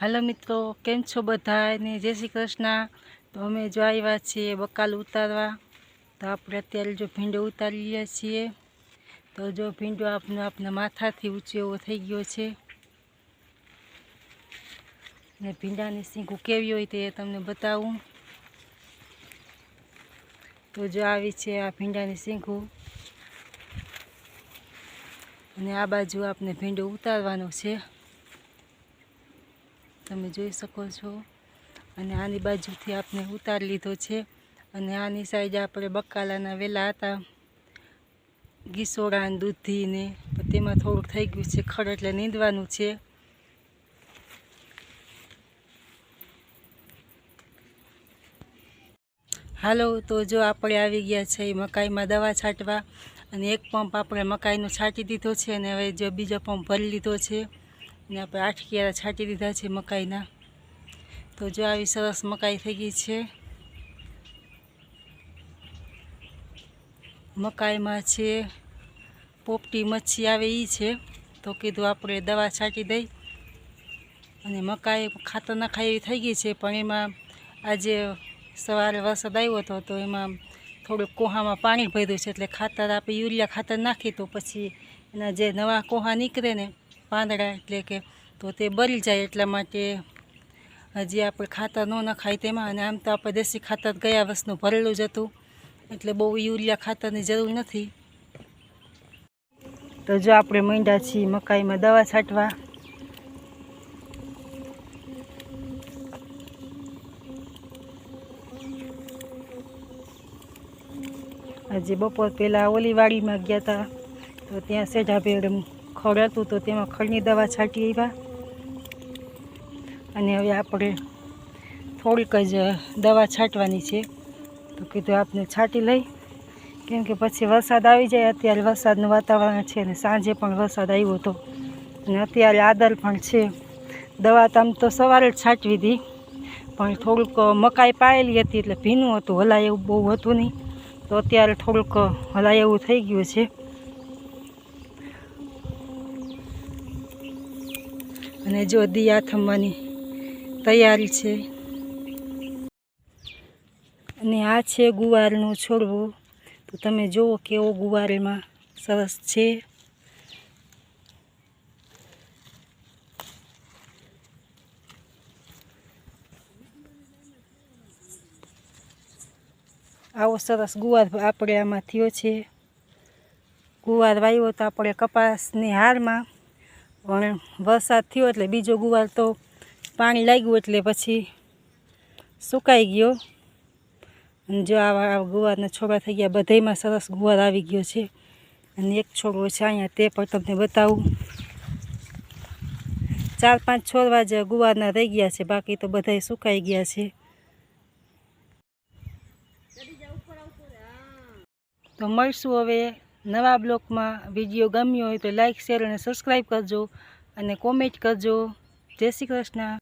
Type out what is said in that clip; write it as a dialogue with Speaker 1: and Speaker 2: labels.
Speaker 1: હાલો મિત્રો, કેમ છો બધા ને જય શ્રી કૃષ્ણ. તો અમે જો આવ્યા છીએ બકાલ ઉતારવા. તો આપણે અત્યારે જો ભીંડો ઉતારી રહ્યા છીએ. તો જો ભીંડો આપનો આપના માથાથી ઊંચો એવો થઈ ગયો છે. ને ભીંડાની સીંગું કેવી હોય તે તમને બતાવું. તો જો આવી છે આ ભીંડાની સીંગું અને આ બાજુ આપણે ભીંડો ઉતારવાનો છે. તમે જોઈ શકો છો. અને આની બાજુથી આપણે ઉતારી લીધો છે. અને આની સાઈડ આપણે બકાલાના વેલા હતા. ગીસોડા ને દૂધી ને પણ તેમાં થોડુંક થઈ ગયું છે ખડ એટલે નીંદવાનું છે. હાલો, તો જો આપણે આવી ગયા છે મકાઈમાં દવા છાંટવા. અને એક પંપ આપણે મકાઈનો છાંટી દીધો છે અને હવે જો બીજો પંપ ભરી લીધો છે. ને આપણે આઠ કિયારા છાંટી દીધા છે મકાઈના. તો જો આવી સરસ મકાઈ થઈ ગઈ છે. મકાઈમાં છે પોપટી મચ્છી આવે એ છે. તો કીધું આપણે દવા છાંટી દઈ. અને મકાઈ ખાતર નાખાય એવી થઈ ગઈ છે, પણ એમાં આજે સવારે વરસાદ આવ્યો હતો, તો એમાં થોડુંક કોહામાં પાણી ભર્યું છે, એટલે ખાતર આપણે યુરિયા ખાતર નાખી તો પછી એના જે નવા કોહા નીકળે ને પાંદડા એટલે કે તો તે બળી જાય એટલા માટે હજી આપણે ખાતર ન નખાય તેમાં. અને આમ તો આપણે દેશી ખાતર ગયા વર્ષનું ભરેલું જ હતું. એટલે બહુ યુરિયા ખાતરની જરૂર નથી. તો જો આપણે માંડ્યા છીએ મકાઈમાં દવા છાંટવા. હજી બપોર પહેલાં ઓલી વાડીમાં ગયા હતા તો ત્યાં સેઢા ભેડ ખડ હતું તો તેમાં ખડની દવા છાંટી આવ્યા અને હવે આપણે થોડીક જ દવા છાંટવાની છે. તો કીધું આપને છાંટી લઈ. કેમ કે પછી વરસાદ આવી જાય, અત્યારે વરસાદનું વાતાવરણ છે અને સાંજે પણ વરસાદ આવ્યો હતો અને અત્યારે આદર પણ છે. દવા તો આમ તો સવારે જ છાંટવી હતી. પણ થોડુંક મકાઈ પાયેલી હતી એટલે ભીનું હતું, હલાય એવું બહુ હતું નહીં. તો અત્યારે થોડુંક હલાય એવું થઈ ગયું છે. અને જો દિયા થમવાની તૈયારી છે. અને આ છે ગુવારનું છોડવું. તો તમે જુઓ કેવો ગુવારમાં સરસ છે. આવો સરસ ગુવાર આપણે આમાં થયો છે. ગુવાર વાવ્યો તો આપણે કપાસની હારમાં પણ વરસાદ થયો એટલે બીજો ગુવાર તો પાણી લાગ્યું એટલે પછી સુકાઈ ગયો. જો આવા ગુવારના છોડવા થઈ ગયા બધામાં સરસ ગુવાર આવી ગયો છે. અને એક છોડવો છે અહીંયા, તે પણ તમને બતાવું. ચાર પાંચ છોડવા જ ગુવારના રહી ગયા છે, બાકી તો બધાય સુકાઈ ગયા છે. તો મળશું હવે. નવા બ્લોગમાં વીડિયો ગમ્યો હોય તો લાઇક શેર અને સબસ્ક્રાઈબ કરજો અને કોમેન્ટ કરજો. જય શ્રી કૃષ્ણ.